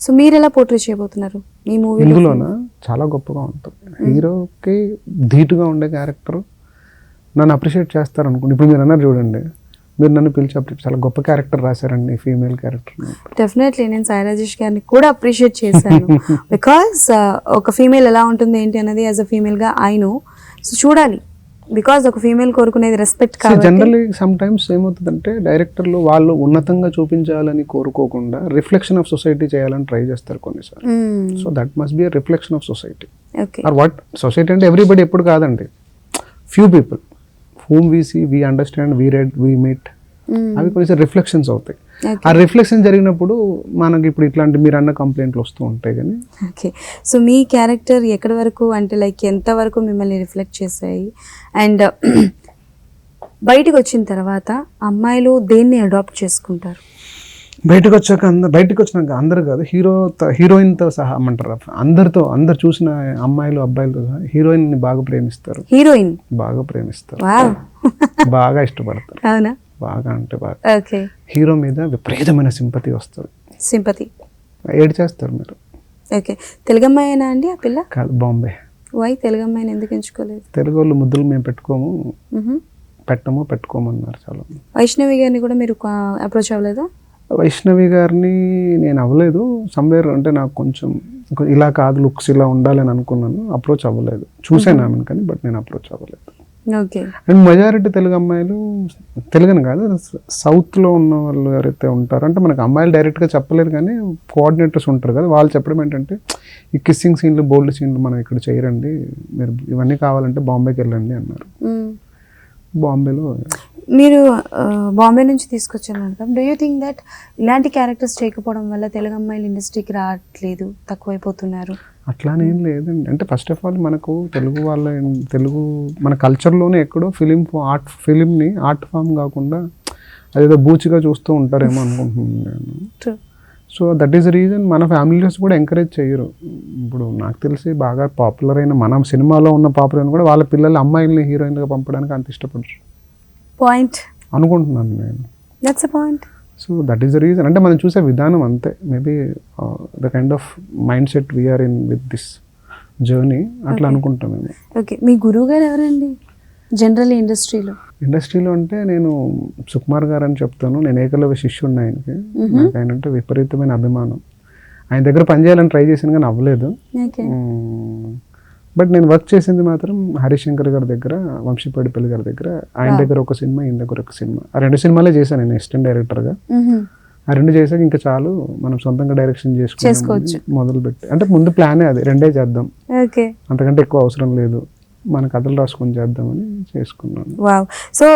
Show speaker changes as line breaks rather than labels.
So మీరు ఎలా portray చేయబోతున్నారు? మీ మూవీలో
ఇందులోన? చాలా గొప్పగా ఉంటుంది. హీరోకి ధీటుగా ఉండే క్యారెక్టర్ నన్ను అప్రిషియేట్ చేస్తారు అనుకోండి ఇప్పుడు మీరు అన్నారు చూడండి మీరు నన్ను పిలిచి చాలా గొప్ప క్యారెక్టర్ రాశారండి ఫీమేల్ క్యారెక్టర్.
డెఫినెట్లీ నేను సాయి రాజేష్ గారిని కూడా అప్రిషియేట్ చేశాను. బికాస్ ఒక ఫీమేల్ ఎలా ఉంటుంది ఏంటి అనేది యాజ్ అ ఫీమేల్గా ఆయన సో చూడాలి. బికాస్ ఒక ఫీమేల్ కోరుకునేది రెస్పెక్ట్ కాబట్టి
జనరల్లీ సమ్ టైమ్స్ ఏమవుతుందంటే డైరెక్టర్లు వాళ్ళు ఉన్నతంగా చూపించాలని కోరుకోకుండా రిఫ్లెక్షన్ ఆఫ్ సొసైటీ చేయాలని ట్రై చేస్తారు కొన్నిసార్లు. So that must be reflection of society or what society అంటే ఎవ్రీబడి ఎప్పుడు కాదండి. Few people whom we see we understand we read we meet అవి కొంచెం రిఫ్లెక్షన్స్ అవుతాయి. ఆ రిఫ్లెక్షన్ జరిగినప్పుడు మనకి ఇప్పుడు ఇట్లాంటి మీరు అన్న కంప్లైంట్లు వస్తూ ఉంటాయి కానీ.
ఓకే సో మీ క్యారెక్టర్ ఎక్కడి వరకు అంటే లైక్ ఎంత వరకు మిమ్మల్ని రిఫ్లెక్ట్ చేశాయి? అండ్ బయటకు వచ్చిన తర్వాత అమ్మాయిలు దేన్ని అడాప్ట్ చేసుకుంటారు?
బయటకు వచ్చాక అందరు బయటకు వచ్చినాక అందరు కాదు హీరో హీరోయిన్తో సహా అమ్మంటారు. అందరితో అందరు చూసిన అమ్మాయిలు అబ్బాయిలతో సహా హీరోయిన్ని బాగా ప్రేమిస్తారు.
హీరోయిన్
బాగా ప్రేమిస్తారు. బాగా ఇష్టపడతారు.
అవునా?
బాగా అంటే బాగా.
ఓకే.
హీరో మీద విపరీతమైన సింపతి వస్తుంది.
సింపతి.
ఏడు చేస్తారు మీరు.
ఓకే. తెలుగు అమ్మాయినా అండి ఆ పిల్ల?
కాదు బాంబే.
వై తెలుగు అమ్మాయిని ఎందుకు ఎంచుకోలేదు?
తెలుగు వాళ్ళు ముద్దులు మేము పెట్టుకోము. పెట్టము పెట్టుకోమన్నారు చాలా.
వైష్ణవి గారిని కూడా మీరు అప్రోచ్ అవ్వలేదా?
వైష్ణవి గారిని నేను అవ్వలేదు. సమ్వేర్ అంటే నాకు కొంచెం ఇలా కాదు లుక్స్ ఇలా ఉండాలని అనుకున్నాను. అప్రోచ్ అవ్వలేదు. చూసాను ఆమెను కానీ బట్ నేను అప్రోచ్ అవ్వలేదు. అండ్ మెజారిటీ తెలుగు అమ్మాయిలు తెలుగుని కాదు సౌత్లో ఉన్న వాళ్ళు ఎవరైతే ఉంటారో అంటే మనకు అమ్మాయిలు డైరెక్ట్గా చెప్పలేరు కానీ కోఆర్డినేటర్స్ ఉంటారు కదా వాళ్ళు చెప్పడం ఏంటంటే ఈ కిస్సింగ్ సీన్లు బోల్డ్ సీన్లు మనం ఇక్కడ చేయరండి మీరు ఇవన్నీ కావాలంటే బాంబేకి వెళ్ళండి అన్నారు. బాంబేలో
మీరు బాంబే నుంచి తీసుకొచ్చాను అనుకో డూ యూ థింక్ దట్ ఇలాంటి క్యారెక్టర్స్ చేయకపోవడం వల్ల తెలుగు అమ్మాయిలు ఇండస్ట్రీకి రావట్లేదు తక్కువైపోతున్నారు?
అట్లానేం లేదండి. అంటే ఫస్ట్ ఆఫ్ ఆల్ మనకు తెలుగు వాళ్ళ తెలుగు మన కల్చర్లోనే ఎక్కడో ఫిలిం ఆర్ట్ ఫిలింని ఆర్ట్ ఫామ్ కాకుండా అదేదో బూచిగా చూస్తూ ఉంటారేమో అనుకుంటున్నాను నేను. సో దట్ ఈస్ రీజన్ మన ఫ్యామిలీస్ కూడా ఎంకరేజ్ చేయరు. ఇప్పుడు నాకు తెలిసి బాగా పాపులర్ అయిన మన సినిమాలో ఉన్న పాపులర్ అయిన కూడా వాళ్ళ పిల్లలు అమ్మాయిల్ని హీరోయిన్గా పంపడానికి అంత ఇష్టపడరు.
పాయింట్
అనుకుంటున్నాను నేను.
Point
so that is the reason అంటే మనం చూసే విధానం అంతే. Maybe the kind of mindset we are in with this journey అట్లా అనుకుంటాం మేము.
ఓకే మీ గురువు గారు ఎవరండి? జనరల్ ఇండస్ట్రీలో
ఇండస్ట్రీలో అంటే నేను సుకుమార్ గారు అని చెప్తాను. నేను ఏకలవ్య శిష్యుడిని ఆయనకి. నాకు ఆయన అంటే విపరీతమైన అభిమానం. ఆయన దగ్గర పనిచేయాలని ట్రై చేశాను కానీ అవ్వలేదు.
ఓకే
బట్ నేను వర్క్ చేసింది మాత్రం హరిశంకర్ గారి దగ్గర వంశీపాడిపల్లి గారి దగ్గర. ఆయన దగ్గర ఒక సినిమా ఈయన దగ్గర ఒక సినిమా. ఆ రెండు సినిమాలే చేశాను నేను అసిస్టెంట్ డైరెక్టర్గా ఆ రెండు చేసాక ఇంకా చాలు మనం సొంతంగా డైరెక్షన్ చేసుకుని
చేసుకోవచ్చు.
మొదలు పెట్టి అంటే ముందు ప్లానే అది రెండే చేద్దాం. అంతకంటే ఎక్కువ అవసరం లేదు. మన కథలు రాసుకొని చేద్దామని చేసుకున్నాను.
సో